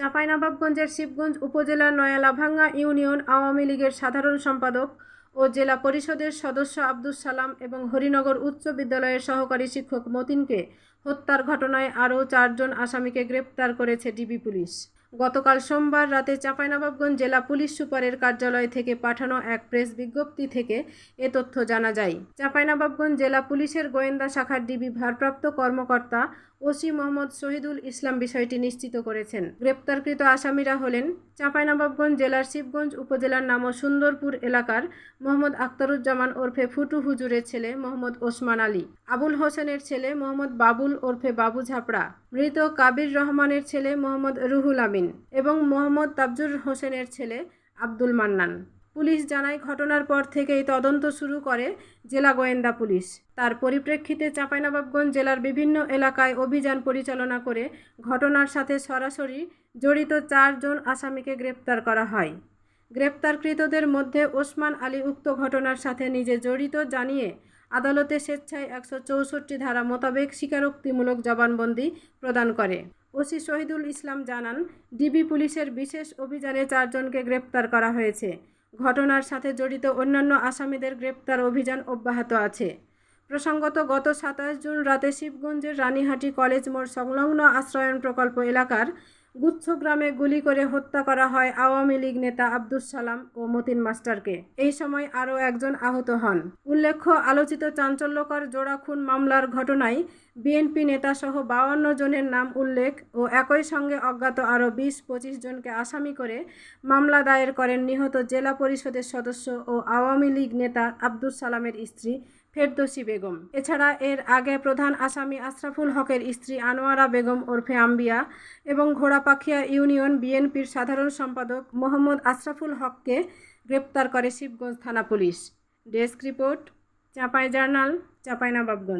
চাঁপাইনবাবগঞ্জের শিবগঞ্জ উপজেলার নয়ালাভাঙ্গা ইউনিয়ন আওয়ামী লীগের সাধারণ সম্পাদক ও জেলা পরিষদের সদস্য আব্দুস সালাম এবং হরিনগর উচ্চ বিদ্যালয়ের সহকারী শিক্ষক মতিনকে হত্যার ঘটনায় আরও চারজন আসামিকে গ্রেপ্তার করেছে ডিবি পুলিশ। গতকাল সোমবার রাতে চাঁপাইনবাবগঞ্জ জেলা পুলিশ সুপারের কার্যালয় থেকে পাঠানো এক প্রেস বিজ্ঞপ্তি থেকে এ তথ্য জানা যায়। চাঁপাইনবাবগঞ্জ জেলা পুলিশের গোয়েন্দা শাখার ডিবি ভারপ্রাপ্ত কর্মকর্তা ওসি মোহাম্মদ শহীদুল ইসলাম বিষয়টি নিশ্চিত করেছেন। গ্রেপ্তারকৃত আসামিরা হলেন চাঁপাইনবাবগঞ্জ জেলার শিবগঞ্জ উপজেলার নাম সুন্দরপুর এলাকার মোহাম্মদ আখতারুজ্জামান ওরফে ফুটু হুজুরের ছেলে মোহাম্মদ ওসমান আলী, আবুল হোসেনের ছেলে মোহাম্মদ বাবুল ওরফে বাবু ঝাপড়া, মৃত কাবির রহমানের ছেলে মোহাম্মদ রুহুল আমিন। এবং মোহাম্মদ তাবজুর হোসেনের ছেলে আব্দুল মান্নান। পুলিশ জানায়, ঘটনার পর থেকেই তদন্ত শুরু করে জেলা গোয়েন্দা পুলিশ। তার পরিপ্রেক্ষিতে চাঁপাইনবাবগঞ্জ জেলার বিভিন্ন এলাকায় অভিযান পরিচালনা করে ঘটনার সাথে সরাসরি জড়িত চারজন আসামিকে গ্রেপ্তার করা হয়। গ্রেপ্তারকৃতদের মধ্যে ওসমান আলী উক্ত ঘটনার সাথে নিজে জড়িত জানিয়ে আদালতে স্বেচ্ছায় একশো চৌষট্টি ধারা মোতাবেক স্বীকারোক্তিমূলক জবানবন্দি প্রদান করে। ওসি শহীদুল ইসলাম জানান, ডিবি পুলিশের বিশেষ অভিযানে চারজনকে গ্রেপ্তার করা হয়েছে। ঘটনার সাথে জড়িত অন্যান্য আসামিদের গ্রেপ্তার অভিযান অব্যাহত আছে। প্রসঙ্গত, গত সাতাশ জুন রাতে শিবগঞ্জের রানীহাটি কলেজ মোড় সংলগ্ন আশ্রয়ন প্রকল্প এলাকার গুচ্ছ গ্রামে গুলি করে হত্যা করা হয় আওয়ামী লীগ নেতা আব্দুস সালাম ও মতিন মাস্টারকে। এই সময় আরও একজন আহত হন। উল্লেখ্য, আলোচিত চাঞ্চল্যকর জোড়া খুন মামলার ঘটনায় বিএনপি নেতাসহ বাউান্ন জনের নাম উল্লেখ ও একই সঙ্গে অজ্ঞাত আরও বিশ পঁচিশ জনকে আসামি করে মামলা দায়ের করেন নিহত জেলা পরিষদের সদস্য ও আওয়ামী লীগ নেতা আব্দুস সালামের স্ত্রী ফেরদৌসী বেগম। এছাড়া এর আগে প্রধান আসামি আশরাফুল হকের স্ত্রী আনোয়ারা বেগম ওরফে আম্বিয়া এবং ঘোড়াপাখিয়া ইউনিয়ন বিএনপির সাধারণ সম্পাদক মোহাম্মদ আশরাফুল হককে গ্রেপ্তার করে শিবগঞ্জ থানা police. Desk report, Chapai journal Chapainawabganj